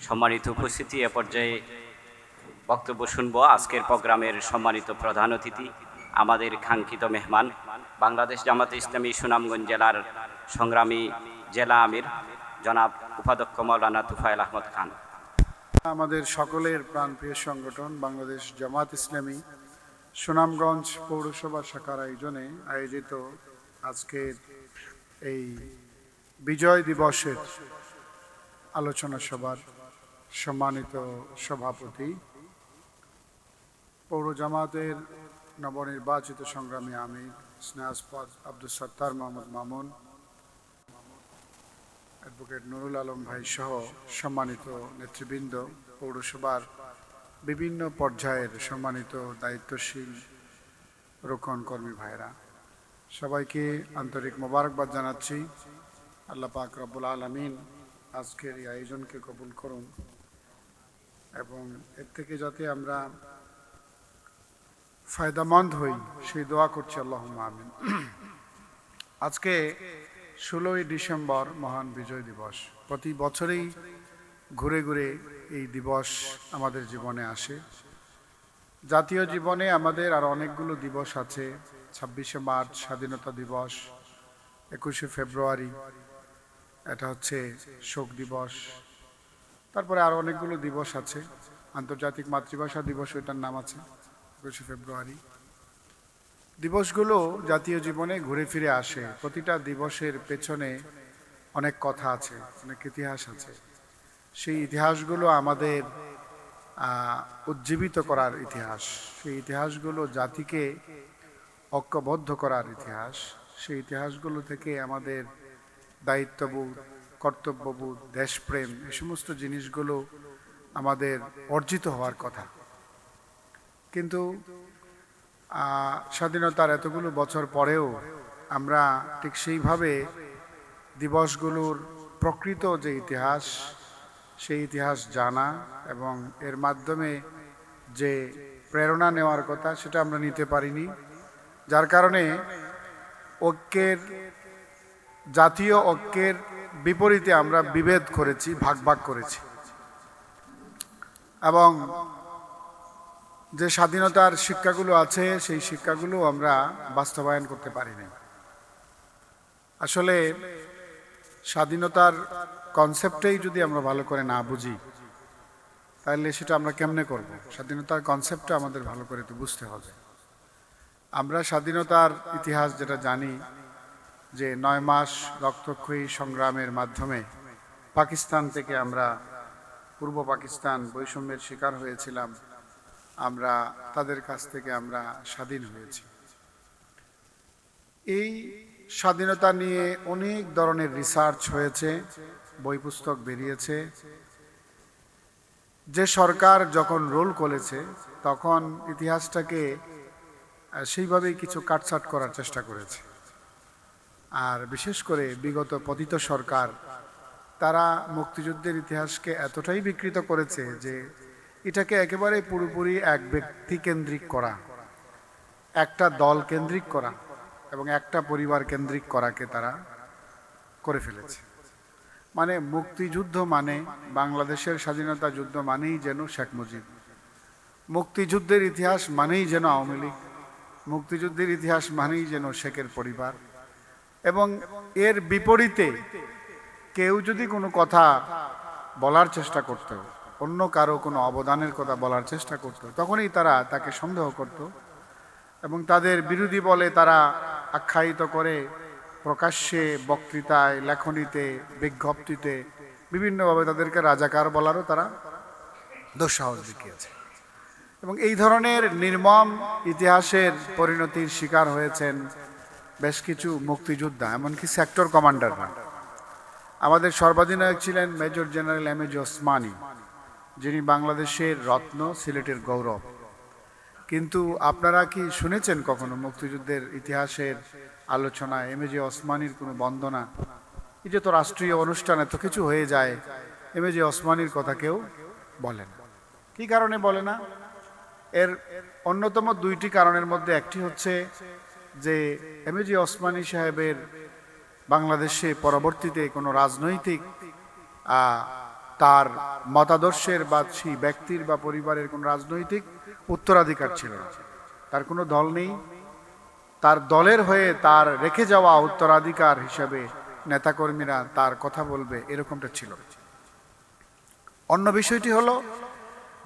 সম্মানিত উপস্থিতি, এ পর্যায়ে বক্তব্য শুনব আজকের প্রোগ্রামের সম্মানিত প্রধান অতিথি, আমাদের কাঙ্ক্ষিত মেহমান, বাংলাদেশ জামাতে ইসলামী সুনামগঞ্জ জেলার সংগ্রামী জেলা আমির, জনাব উপাধ্যক্ষ মৌলানা তুফাইল আহমদ খান। আমাদের সকলের প্রাণপ্রিয় সংগঠন, বাংলাদেশ জামাত ইসলামী সুনামগঞ্জ পৌরসভা শাখার আয়োজনে আয়োজিত আজকের এই বিজয় দিবসের আলোচনা সভার সম্মানিত সভাপতি, পৌর জামাতের নবনির্বাচিত সংগ্রামী আমির স্নেহাসপদ আব্দুল সত্তার মোহাম্মদ মামুন, অ্যাডভোকেট নুরুল আলম ভাই সহ সম্মানিত নেতৃবৃন্দ, পৌরসভার বিভিন্ন পর্যায়ের সম্মানিত দায়িত্বশীল রোকন কর্মী ভাইরা। সবাইকে আন্তরিক মোবারকবাদ জানাচ্ছি। আল্লাহ পাক রব্বুল আলমিন আজকের এই আয়োজনকে কবুল করুন। এবং এর থেকে যাতে আমরা ফায়দামন্দ হই, সেই দোয়া করছি আল্লাহ আমিন। আজকে ষোলোই ডিসেম্বর মহান বিজয় দিবস। প্রতি বছরেই ঘুরে ঘুরে এই দিবস আমাদের জীবনে আসে। জাতীয় জীবনে আমাদের আর অনেকগুলো দিবস আছে। ছাব্বিশে মার্চ, স্বাধীনতা দিবস, একুশে ফেব্রুয়ারি, এটা হচ্ছে শোক দিবস। তারপরে আর অনেকগুলো দিবস আছে। আন্তর্জাতিক মাতৃভাষা দিবস, এটার নাম আছে একুশে ফেব্রুয়ারি। দিবসগুলো জাতীয় জীবনে ঘুরে ফিরে আসে। প্রতিটা দিবসের পেছনে অনেক কথা আছে, অনেক ইতিহাস আছে। সেই ইতিহাসগুলো আমাদের উজ্জীবিত করার ইতিহাস। সেই ইতিহাসগুলো জাতিকে ঐক্যবদ্ধ করার ইতিহাস। সেই ইতিহাসগুলো থেকে আমাদের দায়িত্ববোধ কর্তব্যবোধ, দেশপ্রেম, এই সমস্ত জিনিসগুলো আমাদের অর্জিত হওয়ার কথা। কিন্তু স্বাধীনতার এতগুলো বছর পরেও আমরা ঠিক সেইভাবে দিবসগুলোর প্রকৃত যে ইতিহাস, সেই ইতিহাস জানা এবং এর মাধ্যমে যে প্রেরণা নেওয়ার কথা সেটা আমরা নিতে পারিনি। যার কারণে ঐক্যের, জাতীয় ঐক্যের বিপরীতে আমরা বিভেদ করেছি, ভাগ ভাগ করেছি। এবং যে স্বাধীনতার শিক্ষাগুলো আছে, সেই শিক্ষাগুলো আমরা বাস্তবায়ন করতে পারিনি। আসলে স্বাধীনতার কনসেপ্টেই যদি আমরা ভালো করে না বুঝি, তাহলে সেটা আমরা কেমনে করব? স্বাধীনতার কনসেপ্টটা আমাদের ভালো করে তো বুঝতে হবে। আমরা স্বাধীনতার ইতিহাস যেটা জানি যে নয় মাস রক্তক্ষয়ী সংগ্রামের মাধ্যমে পাকিস্তান থেকে আমরা পূর্ব পাকিস্তান বৈষম্যের শিকার হয়েছিলাম, আমরা তাদের কাছ থেকে আমরা স্বাধীন হয়েছি। এই স্বাধীনতা নিয়ে অনেক ধরনের রিসার্চ হয়েছে, বই পুস্তক বেরিয়েছে। যে সরকার যখন রোল করেছে, তখন ইতিহাসটাকে সেইভাবেই কিছু কাটছাট করার চেষ্টা করেছে। আর বিশেষ করে বিগত পতিত সরকার, তারা মুক্তিযুদ্ধের ইতিহাসকে এতটাই বিকৃত করেছে যে এটাকে একেবারে পুরোপুরি এক ব্যক্তি কেন্দ্রিক করা, একটা দল কেন্দ্রিক করা এবং একটা পরিবার কেন্দ্রিক করাকে তারা করে ফেলেছে। মানে মুক্তিযুদ্ধ মানে বাংলাদেশের স্বাধীনতা যুদ্ধ মানেই যেন শেখ মুজিব। মুক্তিযুদ্ধের ইতিহাস মানেই যেন আওয়ামী লীগ। মুক্তিযুদ্ধের ইতিহাস মানেই যেন শেখের পরিবার। এবং এর বিপরীতে কেউ যদি কোনো কথা বলার চেষ্টা করত, অন্য কারও কোনো অবদানের কথা বলার চেষ্টা করত, তখনই তারা তাকে সন্দেহ করত এবং তাদের বিরোধী বলে তারা আখ্যায়িত করে প্রকাশ্যে বক্তৃতায়, লেখনীতে, বিজ্ঞপ্তিতে বিভিন্নভাবে তাদেরকে রাজাকার বলারও তারা দুঃসাহস দেখিয়েছে। এবং এই ধরনের নির্মম ইতিহাসের পরিণতির শিকার হয়েছেন বেশ কিছু মুক্তিযোদ্ধা, এমনকি সেক্টর কমান্ডাররা আমাদের সর্বাধিনায়ক ছিলেন major general M A Osmani যিনি বাংলাদেশের রত্ন, সিলেটের গৌরব। কিন্তু আপনারা কি শুনেছেন কখনো মুক্তিযুদ্ধের ইতিহাসের আলোচনা? এম এ জে ওসমানীর কোনো বন্দনা? এই যে তো রাষ্ট্রীয় অনুষ্ঠান, এত কিছু হয়ে যায় এম এ জে ওসমানীর কথা কেউ বলে না কি কারণে বলে না? এর অন্যতম দুইটি কারণের মধ্যে একটি হচ্ছে যে এম এ জি ওসমানী সাহেবের বাংলাদেশে পরবর্তীতে কোনো রাজনৈতিক তার মতাদর্শের বা সেই ব্যক্তির বা পরিবারের কোনো রাজনৈতিক উত্তরাধিকার ছিল না। তার কোনো দল নেই। তার দলের হয়ে তার রেখে যাওয়া উত্তরাধিকার হিসেবে নেতাকর্মীরা তার কথা বলবে এরকমটা ছিল। অন্য বিষয়টি হলো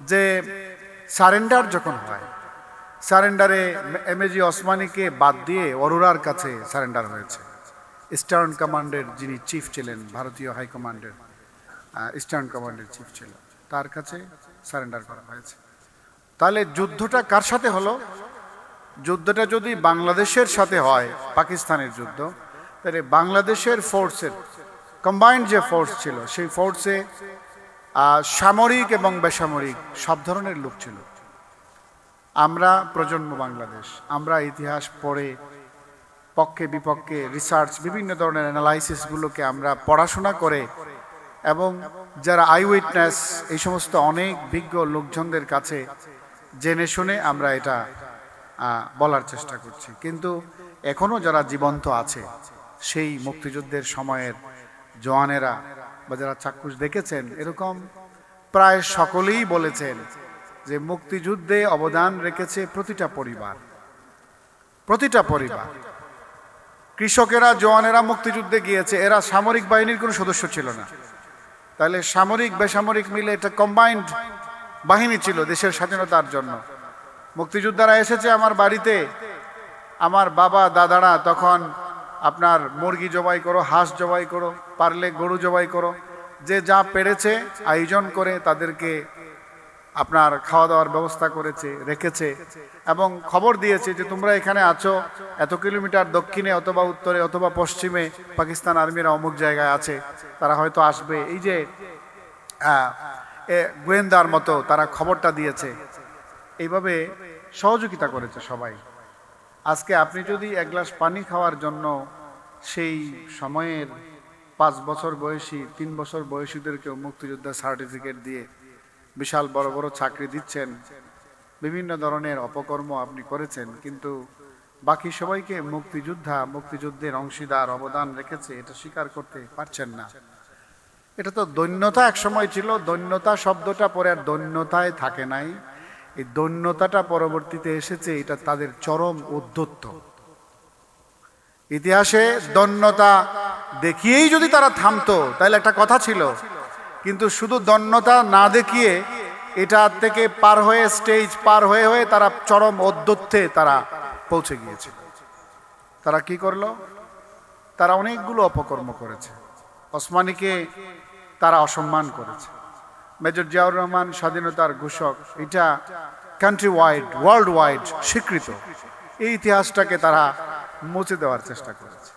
যে সারেন্ডার যখন হয় সারেন্ডারে এমএজি ওসমানীকে বাদ দিয়ে অরোরার কাছে সারেন্ডার হয়েছে। ইস্টার্ন কমান্ডের যিনি চিফ ছিলেন, ভারতীয় হাইকমান্ডের ইস্টার্ন কমান্ডের চিফ ছিল তার কাছে সারেন্ডার করা হয়েছে। তাহলে যুদ্ধটা কার সাথে হলো? যুদ্ধটা যদি বাংলাদেশের সাথে হয়, পাকিস্তানের যুদ্ধ, তাহলে বাংলাদেশের ফোর্সের কম্বাইন্ড যে ফোর্স ছিল, সেই ফোর্সে সামরিক এবং বেসামরিক সব ধরনের লোক ছিল। আমরা প্রজন্ম বাংলাদেশ, আমরা ইতিহাস পড়ে, পক্ষে বিপক্ষে রিসার্চ বিভিন্ন ধরনের অ্যানালাইসিসগুলোকে আমরা পড়াশোনা করে এবং যারা আই উইটনেস এই সমস্ত অনেক বিজ্ঞ লোকজনদের কাছে জেনে শুনে আমরা এটা বলার চেষ্টা করছি। কিন্তু এখনও যারা জীবন্ত আছে, সেই মুক্তিযুদ্ধের সময়ের জওয়ানেরা বা যারা চাক্ষুষ দেখেছেন, এরকম প্রায় সকলেই বলেছেন যে মুক্তিযুদ্ধে অবদান রেখেছে প্রতিটা পরিবার। প্রতিটা পরিবার। কৃষকেরা, জওয়ানেরা মুক্তিযুদ্ধে গিয়েছে, এরা সামরিক বাহিনীর কোনো সদস্য ছিল না। তাহলে সামরিক, বেসামরিক মিলে এটা কম্বাইন্ড বাহিনী ছিল দেশের স্বাধীনতার জন্য। মুক্তিযোদ্ধারা এসেছে আমার বাড়িতে। আমার বাবা, দাদারা, তখন আপনার মুরগি জবাই করো, হাঁস জবাই করো, পারলে গরু জবাই করো, যে যা পেরেছে আয়োজন করে তাদেরকে আপনার খাওয়া দাওয়ার ব্যবস্থা করেছে, রেখেছে এবং খবর দিয়েছে যে তোমরা এখানে আছো, এত কিলোমিটার দক্ষিণে অথবা উত্তরে অথবা পশ্চিমে পাকিস্তান আর্মিরা অমুক জায়গায় আছে, তারা হয়তো আসবে। এই যে গোয়েন্দার মতো তারা খবরটা দিয়েছে। এইভাবে সহযোগিতা করেছে সবাই। আজকে আপনি যদি এক গ্লাস পানি খাওয়ার জন্য সেই সময়ের পাঁচ বছর বয়সী, তিন বছর বয়সীদেরকেও মুক্তিযোদ্ধা সার্টিফিকেট দিয়ে বিশাল বড় বড় চাকরি দিচ্ছেন। বিভিন্ন ধরনের অপকর্ম আপনি করেছেন, কিন্তু বাকি সবাইকে মুক্তিযোদ্ধা, মুক্তিযুদ্ধের অংশীদার অবদান রেখেছে, এটা স্বীকার করতে পারছেন না। এটা তো দৈন্যতা এক সময় ছিল, দৈন্যতা শব্দটা পরে আর দৈন্যতায় থাকে নাই। এই দৈন্যতাটা পরবর্তীতে এসেছে, এটা তাদের চরম উদ্ধত্ত। ইতিহাসে দৈন্যতা দেখিয়েই যদি তারা থামতো, তাহলে একটা কথা ছিল কিন্তু শুধু দন্যতা না দেখিয়ে এটা থেকে পার হয়ে স্টেজ পার হয়ে হয়ে তারা চরম অধ্যত্বে তারা পৌঁছে গিয়েছিল তারা কি করল? তারা অনেকগুলো অপকর্ম করেছে। ওসমানীকে তারা অসম্মান করেছে। মেজর জিয়াউর রহমান স্বাধীনতার ঘোষক, এটা কান্ট্রি ওয়াইড ওয়ার্ল্ড ওয়াইড স্বীকৃত। এই ইতিহাসটাকে তারা মুছে দেওয়ার চেষ্টা করেছে।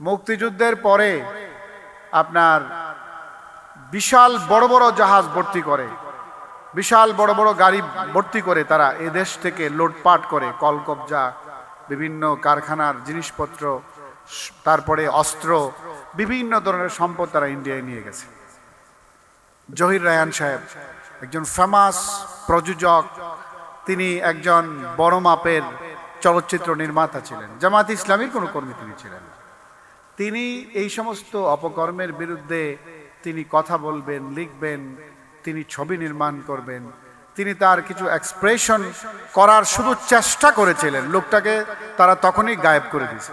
মুক্তিযুদ্ধের পরে আপনার বিশাল বড় বড় জাহাজ ভর্তি করে। বিশাল বড় বড় গাড়ি ভর্তি করে তারা এ দেশ থেকে লুটপাট করে। কলকবজা বিভিন্ন কারখানার জিনিসপত্র, তারপরে অস্ত্র, বিভিন্ন ধরনের সম্পদ তারা ইন্ডিয়ায় নিয়ে গেছে। জহির রায়ান সাহেব, একজন ফেমাস প্রযোজক, তিনি একজন বড় মাপের চলচ্চিত্র নির্মাতা ছিলেন। জামাত ইসলামীর কোনো কর্মী তিনি ছিলেন তিনি এই সমস্ত অপকর্মের বিরুদ্ধে তিনি কথা বলবেন, লিখবেন, তিনি ছবি নির্মাণ করবেন। তিনি তার কিছু এক্সপ্রেশন করার শুধু চেষ্টা করেছিলেন। লোকটাকে তারা তখনই গায়েব করে দিয়েছে।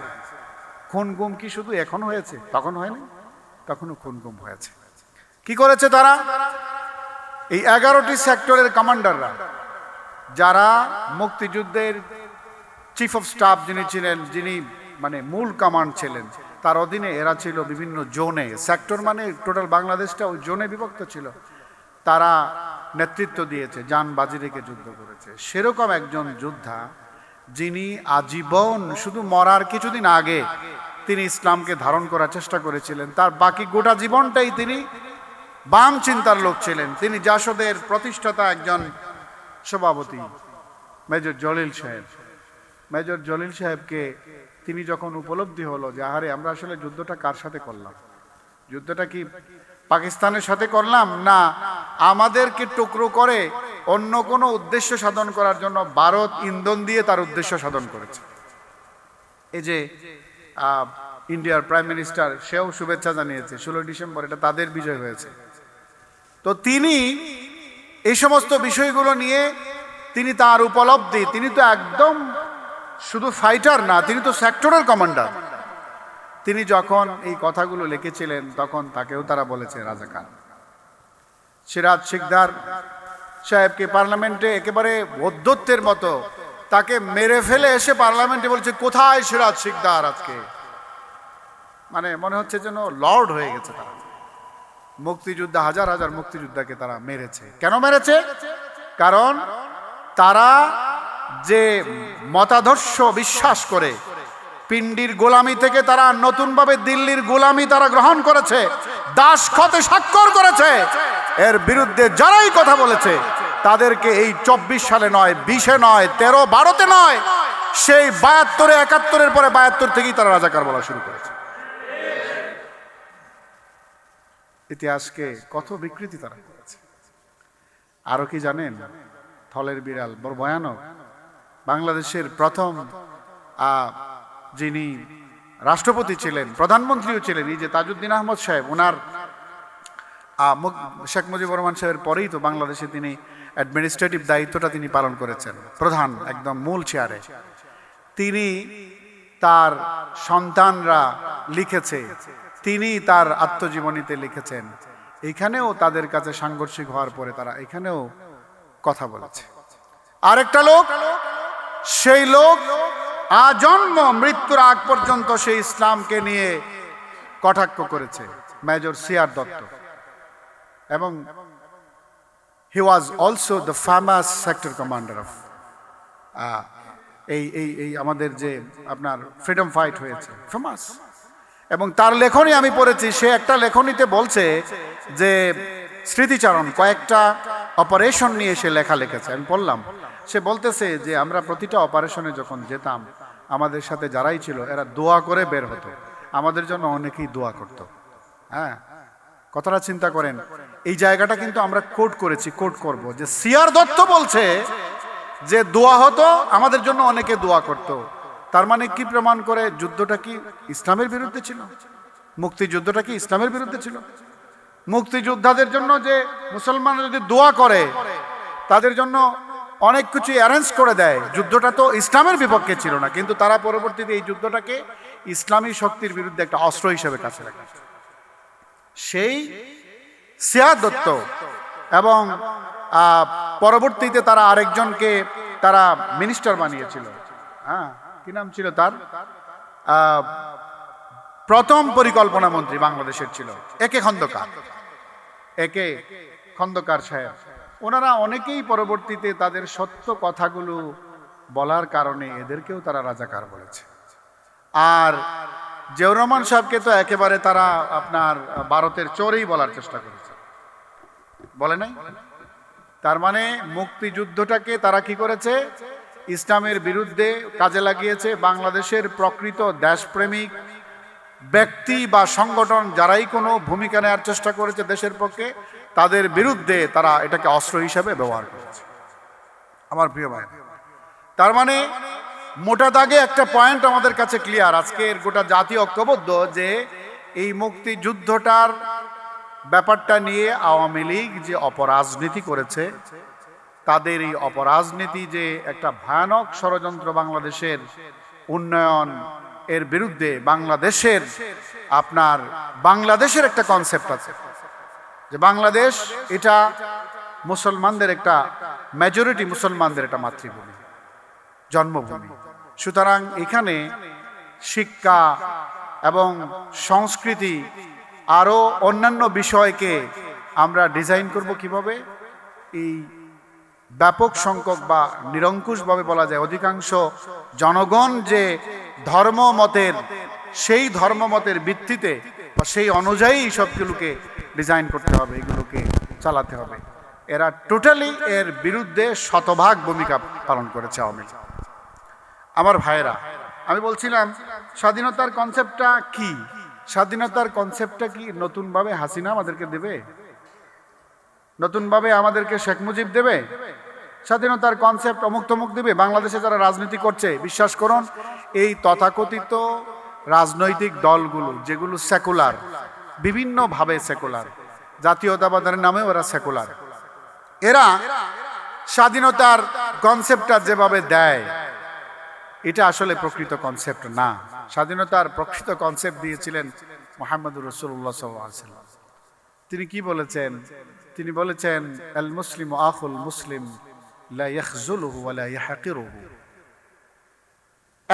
খুন গুম কি শুধু এখন হয়েছে? তখন হয়নি? তখনও খুন গুম হয়েছে। কি করেছে তারা? এই এগারোটি সেক্টরের কমান্ডাররা যারা মুক্তিযুদ্ধের চিফ অফ স্টাফ যিনি ছিলেন, যিনি মানে মূল কমান্ড ছিলেন তার অধীনে এরা ছিল বিভিন্ন জোনে। সেক্টর মানে টোটাল বাংলাদেশটা ওই জোনে বিভক্ত ছিল। তারা নেতৃত্ব দিয়েছে যান বাজি রেখে যুদ্ধ করেছে। সেরকম একজন যোদ্ধা যিনি আজীবন শুধু মরার কিছুদিন আগে তিনি ইসলামকে ধারণ করার চেষ্টা করেছিলেন। তার বাকি গোটা জীবনটাই তিনি বাম চিন্তার লোক ছিলেন। তিনি জাসদের প্রতিষ্ঠাতা একজন সভাপতি, মেজর জলিল সাহেব। মেজর জলিল সাহেবকে তিনি যখন উপলব্ধি হলো যে, আহারে, আমরা আসলে যুদ্ধটা কার সাথে করলাম? যুদ্ধটা কি পাকিস্তানের সাথে করলাম না আমাদেরকে টুকরো করে অন্য কোনো উদ্দেশ্য সাধন করার জন্য ভারত ইন্ধন দিয়ে তার উদ্দেশ্য সাধন করেছে? এই যে ইন্ডিয়ার প্রাইম মিনিস্টার, সেও শুভেচ্ছা জানিয়েছে, ষোলো ডিসেম্বর, এটা তাদের বিজয় হয়েছে। তো তিনি এই সমস্ত বিষয়গুলো নিয়ে তিনি তার উপলব্ধি, তিনি তো একদম শুধু ফাইটার না, তিনি তো সেক্টরের কমান্ডার তিনি যখন এই কথাগুলো লিখেছিলেন, তখন তাকেও তারা বলেছে রাজাকার সিরাজ শিকদার সাহেবকে পার্লামেন্টে একেবারে বদ্ধত্বের মতো তাকে মেরে ফেলে এসে পার্লামেন্টে বলছে, কোথায় সিরাজ শিকদার আজকে? মানে মনে হচ্ছে যেন লর্ড হয়ে গেছে তারা। মুক্তিযোদ্ধা হাজার হাজার মুক্তিযোদ্ধাকে তারা মেরেছে। কেন মেরেছে? কারণ তারা যে মতাদর্শ বিশ্বাস করে পিন্ডির গোলামি থেকে তারা নতুনভাবে দিল্লির গোলামি তারা গ্রহণ করেছে, দাস খতে স্বাক্ষর করেছে। এর বিরুদ্ধে যারাই কথা বলেছে, তাদেরকে এই চব্বিশ সালে নয়, বিশে নয়, তেরো, বারোতে নয়, সেই বায়াত্তরে, একাত্তরের পরে বায়াত্তর থেকেই তারা রাজাকার বলা শুরু করেছে। ইতিহাসকে কত বিকৃতি তারা করেছে। আরও কি জানেন? থলের বিড়াল, বড় ভয়ানক। বাংলাদেশের প্রথম যিনি রাষ্ট্রপতি ছিলেন, প্রধানমন্ত্রীও ছিলেন, এই যে তাজউদ্দিন আহমদ সাহেব ওনার শেখ মুজিবুর রহমান সাহেবের পরেই তো বাংলাদেশে তিনি অ্যাডমিনিস্ট্রেটিভ দায়িত্বটা তিনি পালন করেছেন, প্রধান, একদম মূল চেয়ারে তিনি তার সন্তানরা লিখেছে, তিনি তার আত্মজীবনীতে লিখেছেন, এখানেও তাদের কাছে সাংঘর্ষিক হওয়ার পরে তারা এখানেও কথা বলেছে। আরেকটা লোক সেই লোক আজন্ম মৃত্যুর আগ পর্যন্ত সেই ইসলামকে নিয়ে কটাক্ষ করেছে, মেজর সিয়ার দত্ত। এবং he was also the famous sector commander of এই এই এই আমাদের যে আপনার ফ্রিডম ফাইট হয়েছে, ফেমাস। এবং তার লেখনী আমি পড়েছি, সে একটা লেখনীতে বলছে যে, স্মৃতিচারণ কয়েকটা অপারেশন নিয়ে সে লেখা লিখেছে, আমি পড়লাম। সে বলতেছে যে আমরা প্রতিটা অপারেশনে যখন যেতাম, আমাদের সাথে যারাই ছিল, এরা দোয়া করে বের হতো। আমাদের জন্য অনেকেই দোয়া করতো। হ্যাঁ? কথাটা চিন্তা করেন, এই জায়গাটা কিন্তু আমরা কোট করেছি, কোট করব। যে সিয়ার দত্ত বলছে যে দোয়া হতো, আমাদের জন্য অনেকে দোয়া করত। তার মানে কি প্রমাণ করে যুদ্ধটা কি ইসলামের বিরুদ্ধে ছিল? মুক্তিযুদ্ধটা কি ইসলামের বিরুদ্ধে ছিল? মুক্তিযোদ্ধাদের জন্য যে মুসলমানরা যদি দোয়া করে, তাদের জন্য অনেক কিছু অ্যারেঞ্জ করে দেয়। যুদ্ধটা তো ইসলামের বিপক্ষে ছিল না, কিন্তু তারা পরবর্তীতে এই যুদ্ধটাকে ইসলামী শক্তির বিরুদ্ধে একটা অস্ত্র হিসেবে কাছে রাখে। সেই সিয়া দত্ত এবং পরবর্তীতে তারা আরেকজনকে তারা মিনিস্টার বানিয়েছিল। হ্যাঁ কি নাম ছিল তার? প্রথম পরিকল্পনা মন্ত্রী বাংলাদেশের ছিল একে খন্দকার। একে খন্দকার সাহেব। ওনারা অনেকেই পরবর্তীতে তাদের সত্য কথাগুলো বলার কারণে এদেরকেও তারা রাজাকার বলেছে। আর জিয়াউর রহমান সাহেবকে তো একেবারে তারা আপনার ভারতের চোরেই বলার চেষ্টা করেছে। বলে নাই? তার মানে মুক্তিযুদ্ধটাকে তারা কি করেছে? ইসলামের বিরুদ্ধে কাজে লাগিয়েছে বাংলাদেশের প্রকৃত দেশপ্রেমিক ব্যক্তি বা সংগঠন যারাই কোনো ভূমিকা নেওয়ার চেষ্টা করেছে দেশের পক্ষে তাদের বিরুদ্ধে তারা এটাকে অস্ত্র হিসাবে ব্যবহার করেছে। আমার প্রিয় ভাই, তার মানে মোটা দাগে একটা পয়েন্ট আমাদের কাছে ক্লিয়ার আজকের গোটা জাতি ঐক্যবদ্ধ যে এই মুক্তিযুদ্ধটার ব্যাপারটা নিয়ে আওয়ামী লীগ যে অপরাজনীতি করেছে, তাদের এই অপরাজনীতি যে একটা ভয়ানক ষড়যন্ত্র বাংলাদেশের উন্নয়ন, এর বিরুদ্ধে বাংলাদেশের আপনার বাংলাদেশের একটা কনসেপ্ট আছে। যে বাংলাদেশ, এটা মুসলমানদের একটা মেজরিটি মুসলমানদের একটা মাতৃভূমি, জন্মভূমি। সুতরাং এখানে শিক্ষা এবং সংস্কৃতি আরও অন্যান্য বিষয়কে আমরা ডিজাইন করব কীভাবে? এই ব্যাপক সংখ্যক বা নিরঙ্কুশভাবে বলা যায় অধিকাংশ জনগণ যে ধর্ম মতের সেই ধর্মমতের ভিত্তিতে বা সেই অনুযায়ী সবগুলোকে ডিজাইন করতে হবে, এগুলোকে চালাতে হবে। এরা টোটালি এর বিরুদ্ধে শতভাগ ভূমিকা পালন করেছে আওয়ামী লীগ। আমার ভাইয়েরা, আমি বলছিলাম, স্বাধীনতার কনসেপ্টটা কি? স্বাধীনতার কনসেপ্টটা কি নতুনভাবে হাসিনা আমাদেরকে দেবে? নতুনভাবে আমাদেরকে শেখ মুজিব দেবে? স্বাধীনতার কনসেপ্ট অমুক তমুক দেবে? বাংলাদেশে যারা রাজনীতি করছে, বিশ্বাস করুন, এই তথাকথিত রাজনৈতিক দলগুলো, যেগুলো সেকুলার বিভিন্নভাবে সেকুলার জাতীয়তাবাদের নামে ওরা সেকুলার এরা স্বাধীনতার কনসেপ্টটা যেভাবে দেয়, এটা আসলে প্রকৃত কনসেপ্ট না। স্বাধীনতার প্রকৃত কনসেপ্ট দিয়েছিলেন মোহাম্মদুর রসুল্লাহ সাল্লাম। তিনি কি বলেছেন? তিনি বলেছেন, আল মুসলিম আখুল মুসলিম, লা ইয়াখজুলুহু ওয়া লা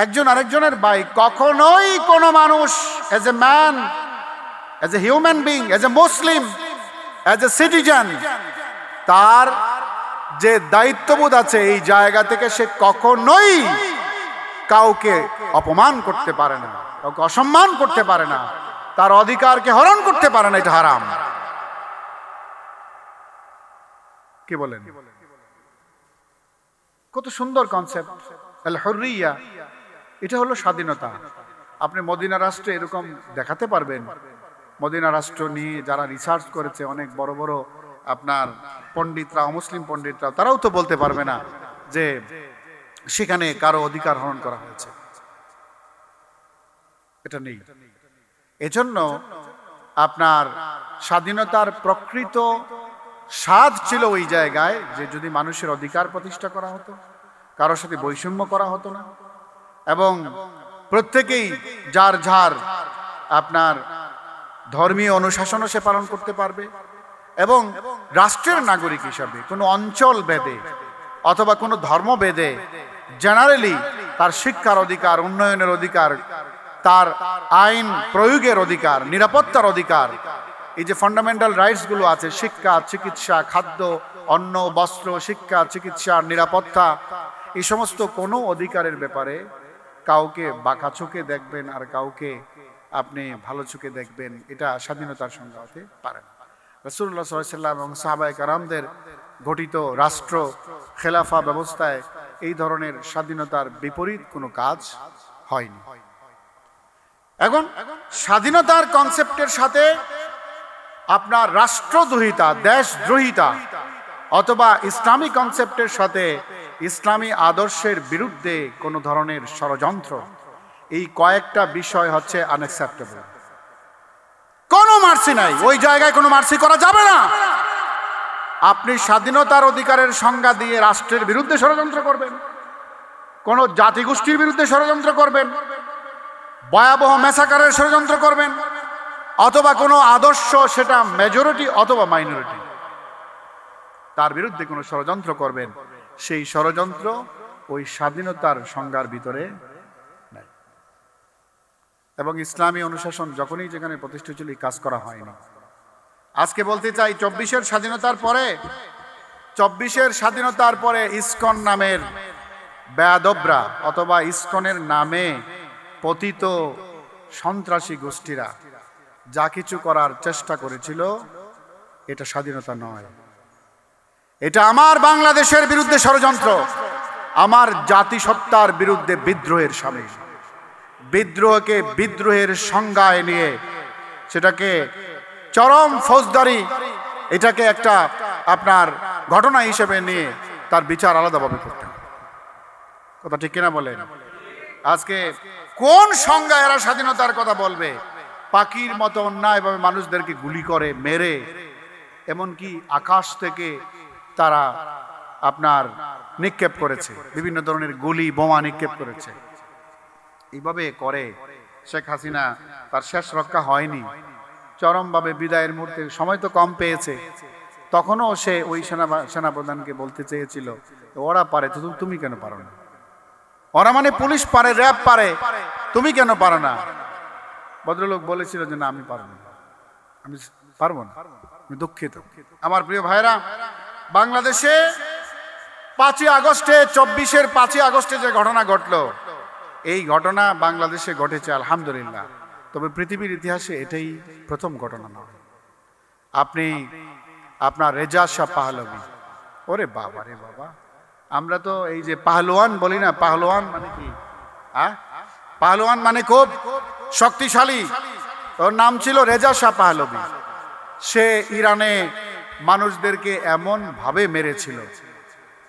একজন আরেকজনের ভাই, কখনোই কোনো মানুষ as a man as a human being as a Muslim as a citizen তার যে দায়িত্ববোধ আছে এই জায়গা থেকে সে কখনোই কাউকে অপমান করতে পারে না, কাউকে অসম্মান করতে পারে না, তার অধিকারকে হরণ করতে পারে না, এটা হারাম। কি বলেন? কত সুন্দর কনসেপ্ট আল হরিয়া এটা হলো স্বাধীনতা। আপনি মদিনা রাষ্ট্রে এরকম দেখাতে পারবেন। মদিনা রাষ্ট্র নিয়ে যারা রিসার্চ করেছে, অনেক বড় বড় আপনার পণ্ডিতরা, অমুসলিম পণ্ডিতরা, তারাও তো বলতে পারবে না যে সেখানে কারও অধিকার হরণ করা হয়েছে। এটা নেই। এজন্য আপনার স্বাধীনতার প্রকৃত স্বাদ ছিল ওই জায়গায় যে যদি মানুষের অধিকার প্রতিষ্ঠা করা হতো, কারোর সাথে বৈষম্য করা হতো না। এবং প্রত্যেকেই যার যার আপনার ধর্মীয় অনুশাসনও সে পালন করতে পারবে এবং রাষ্ট্রের নাগরিক হিসাবে কোনো অঞ্চল বেদে অথবা কোনো ধর্ম বেদে জেনারেলি তার শিক্ষার অধিকার, উন্নয়নের অধিকার, তার আইন প্রয়োগের অধিকার, নিরাপত্তার অধিকার, এই যে ফান্ডামেন্টাল রাইটসগুলো আছে, শিক্ষা, চিকিৎসা, খাদ্য, অন্ন, বস্ত্র, শিক্ষা, চিকিৎসা, নিরাপত্তা, এই সমস্ত কোনো অধিকারের ব্যাপারে কাউকে বাঁকা চোখে দেখবেন আর কাউকে আপনি ভালো চোখে দেখবেন, এটা স্বাধীনতার সংজ্ঞা হতে পারে রসুল্লাহ সাল্লাম এবং সাহাবাই কারামদের গঠিত রাষ্ট্র খেলাফা ব্যবস্থায় এই ধরনের স্বাধীনতার বিপরীত কোনো কাজ হয়নি। এখন স্বাধীনতার কনসেপ্টের সাথে আপনার রাষ্ট্রদ্রোহিতা, দেশদ্রোহিতা অথবা ইসলামী কনসেপ্টের সাথে ইসলামী আদর্শের বিরুদ্ধে কোনো ধরনের ষড়যন্ত্র? এই কয়েকটা বিষয় হচ্ছে আনএক্সেপ্টেবল কোনো মার্সি নাই। ওই জায়গায় কোনো মার্সি করা যাবে না। আপনি স্বাধীনতার অধিকারের সংজ্ঞা দিয়ে রাষ্ট্রের বিরুদ্ধে ষড়যন্ত্র করবেন। কোন জাতিগোষ্ঠীর বিরুদ্ধে ষড়যন্ত্র করবেন। ভয়াবহ মেসাকারের ষড়যন্ত্র করবেন। অথবা কোনো আদর্শ, সেটা মেজরিটি অথবা মাইনরিটি তার বিরুদ্ধে কোনো ষড়যন্ত্র করবেন। সেই ষড়যন্ত্র ওই স্বাধীনতার সংজ্ঞার ভিতরে এবং ইসলামী অনুশাসন যখনই যেখানে প্রতিষ্ঠিত ছিল কাজ করা হয়নি। আজকে বলতে চাই, চব্বিশের স্বাধীনতার পরে, চব্বিশের স্বাধীনতার পরে ইস্কন নামের ব্যাদবরা অথবা ইস্কনের নামে পতিত সন্ত্রাসী গোষ্ঠীরা যা কিছু করার চেষ্টা করেছিল, এটা স্বাধীনতা নয়। এটা আমার বাংলাদেশের বিরুদ্ধে ষড়যন্ত্র। আমার জাতিসত্তার বিরুদ্ধে বিদ্রোহের সামিল। বিদ্রোহকে বিদ্রোহের সংজ্ঞায় নিয়ে সেটাকে চরম ফৌজদারি, এটাকে একটা আপনার ঘটনা হিসেবে নিয়ে তার বিচার আলাদাভাবে করতে হবে। কথা ঠিক কিনা বলেন? আজকে কোন সংজ্ঞা এরা স্বাধীনতার কথা বলবে? পাখির মতো অন্যায়ভাবে মানুষদেরকে গুলি করে, মেরে, এমনকি আকাশ থেকে তারা আপনার নিক্ষেপ করেছে। বিভিন্ন ধরনের গুলি, বোমা নিক্ষেপ করেছে। এইভাবে করে শেখ হাসিনা, তার শেষ রক্ষা হয়নি। চরমভাবে বিদায়ের মুহূর্তে সময় তো কম পেয়েছে। তখনও সে ওই সেনা, সেনাপ্রধানকে বলতে চেয়েছিল, ওরা পারে, তো তুমি- কেন পারো না? ওরা মানে পুলিশ পারে, র্যাব পারে, তুমি কেন পারো না? ভদ্রলোক বলেছিল যে, না, আমি পারব না। আমি পারব না। আমি দুঃখিত। আমার প্রিয় ভাইরা বাংলাদেশে পাঁচই আগস্টে, চব্বিশের পাঁচই আগস্টে যে ঘটনা ঘটলো, এই ঘটনা বাংলাদেশে ঘটেছে, আলহামদুলিল্লাহ। তবে পৃথিবীর ইতিহাসে এটাই প্রথম ঘটনা নয়। আপনি, আপনার রেজা শাহ পাহলবি ওরে বাবা রে বাবা, আমরা তো এই যে পাহলোয়ান বলি না পাহলোয়ান মানে কি? পাহলোয়ান মানে খুব শক্তিশালী। ওর নাম ছিল রেজা শাহ পাহলবি সে ইরানে মানুষদেরকে এমন ভাবে মেরেছিল।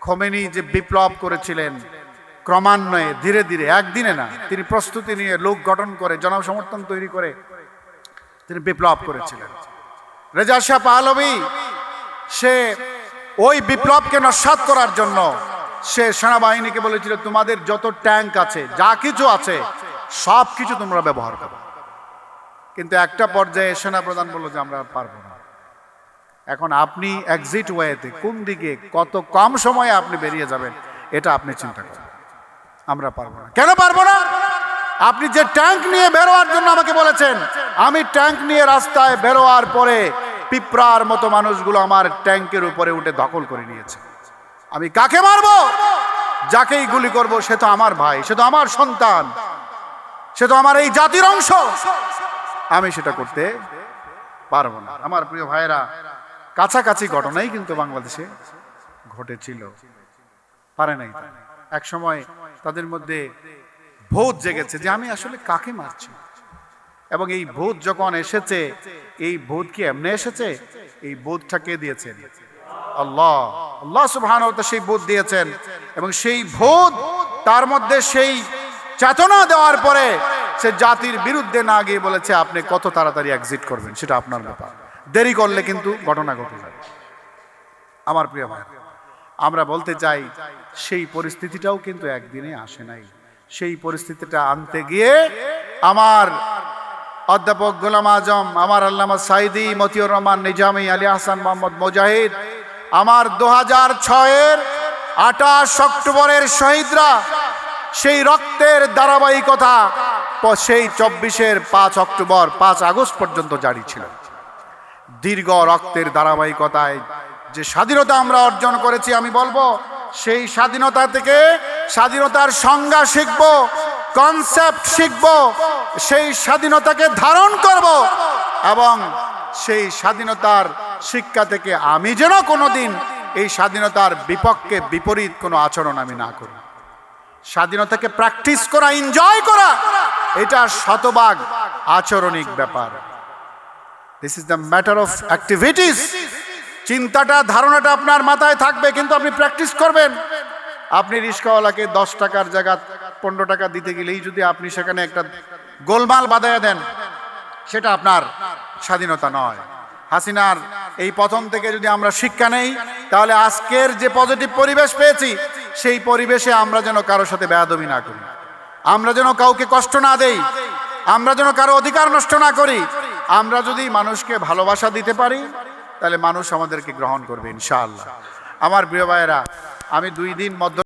খোমেনি যে বিপ্লব করেছিলেন, ক্রমান্বয়ে, ধীরে ধীরে, একদিনে না, তিনি প্রস্তুতি নিয়ে লোক গঠন করে, জনসমর্থন তৈরি করে তিনি বিপ্লব করেছিলেন। রেজা শাহ পাহলবি সে ওই বিপ্লবকে নস্বাত করার জন্য সে সেনাবাহিনীকে বলেছিল, তোমাদের যত ট্যাঙ্ক আছে, যা কিছু আছে সব কিছু তোমরা ব্যবহার করো। কিন্তু একটা পর্যায়ে সেনাপ্রধান বলল যে, আমরা পারব এখন আপনি এক্সিট ওয়েতে কোন দিকে কত কম সময়ে আপনি বেরিয়ে যাবেন, এটা আপনি চিন্তা করেন। আমরা পারব না। কেন পারব না? আপনি যে ট্যাঙ্ক নিয়ে বেরোয়ার জন্য আমাকে বলেছেন, আমি ট্যাঙ্ক নিয়ে রাস্তায় বেরোয়ার পরে পিঁপড়ার মতো মানুষগুলো আমার ট্যাঙ্কের উপরে উঠে দখল করে নিয়েছে। আমি কাকে মারবো? যাকেই গুলি করব, সে তো আমার ভাই, সে তো আমার সন্তান, সে তো আমার এই জাতির অংশ। আমি সেটা করতে পারব না। আমার প্রিয় ভাইরা কাছাকাছি ঘটনাই কিন্তু বাংলাদেশে ঘটেছিল। পারে নাই এক সময় তাদের মধ্যে ভোট জেগেছে যে আমি আসলে কাকে মারছি? এবং এই ভূত যখন এসেছে, এই ভূত কি এমনি এসেছে? এই বোধটা কে দিয়েছেন। আল্লাহ আল্লাহ সুবহান সেই বোধ দিয়েছেন। এবং সেই ভূত তার মধ্যে সেই চেতনা দেওয়ার পরে সে জাতির বিরুদ্ধে না গিয়ে বলেছে, আপনি কত তাড়াতাড়ি এক্সিট করবেন? সেটা আপনার ব্যাপার। দেরি করলে কিন্তু ঘটনা ঘটে যাবে আমার প্রিয় ভাই, আমরা বলতে চাই, সেই পরিস্থিতিটাও কিন্তু একদিনে আসে নাই। সেই পরিস্থিতিটা আনতে গিয়ে আমার অধ্যাপক গোলাম আজম, আমার আল্লামা সাইদি মতিউর রহমান, নিজামি আলী হাসান মোহাম্মদ মুজাহিদ, আমার দু হাজার ছয়ের আঠাশ অক্টোবরের শহীদরা, সেই রক্তের ধারাবাহিকতা, সেই চব্বিশের পাঁচ অক্টোবর, পাঁচ আগস্ট পর্যন্ত জারি ছিল। দীর্ঘ রক্তের ধারাবাহিকতায় যে স্বাধীনতা আমরা অর্জন করেছি, আমি বলব, সেই স্বাধীনতা থেকে স্বাধীনতার সংজ্ঞা শিখব কনসেপ্ট শিখব, সেই স্বাধীনতাকে ধারণ করব এবং সেই স্বাধীনতার শিক্ষা থেকে আমি যেন কোনোদিন এই স্বাধীনতার বিপক্ষে বিপরীত কোনো আচরণ আমি না করি। স্বাধীনতাকে প্র্যাকটিস করা এনজয় করা, এটা শতভাগ আচরণিক ব্যাপার। This is the matter of activities চিন্তাটা, ধারণাটা আপনার মাথায় থাকবে, কিন্তু আপনি প্র্যাকটিস করবেন। আপনি রিস্কাওয়ালাকে দশ টাকার জায়গা, পনেরো টাকা দিতে গেলেই যদি আপনি সেখানে একটা গোলমাল বাদায় দেন, সেটা আপনার স্বাধীনতা নয়। হাসিনার এই পতন থেকে যদি আমরা শিক্ষা নেই, তাহলে আজকের যে পজিটিভ পরিবেশ পেয়েছি, সেই পরিবেশে আমরা যেন কারোর সাথে বেয়াদবি না করি। আমরা যেন কাউকে কষ্ট না দেই, আমরা যেন কারও অধিকার নষ্ট না করি আমরা যদি মানুষকে ভালোবাসা দিতে পারি, তাহলে মানুষ আমাদেরকে গ্রহণ করবে, ইনশাআল্লাহ। আমার প্রিয় ভাইয়েরা, আমি দুই দিন মধ্য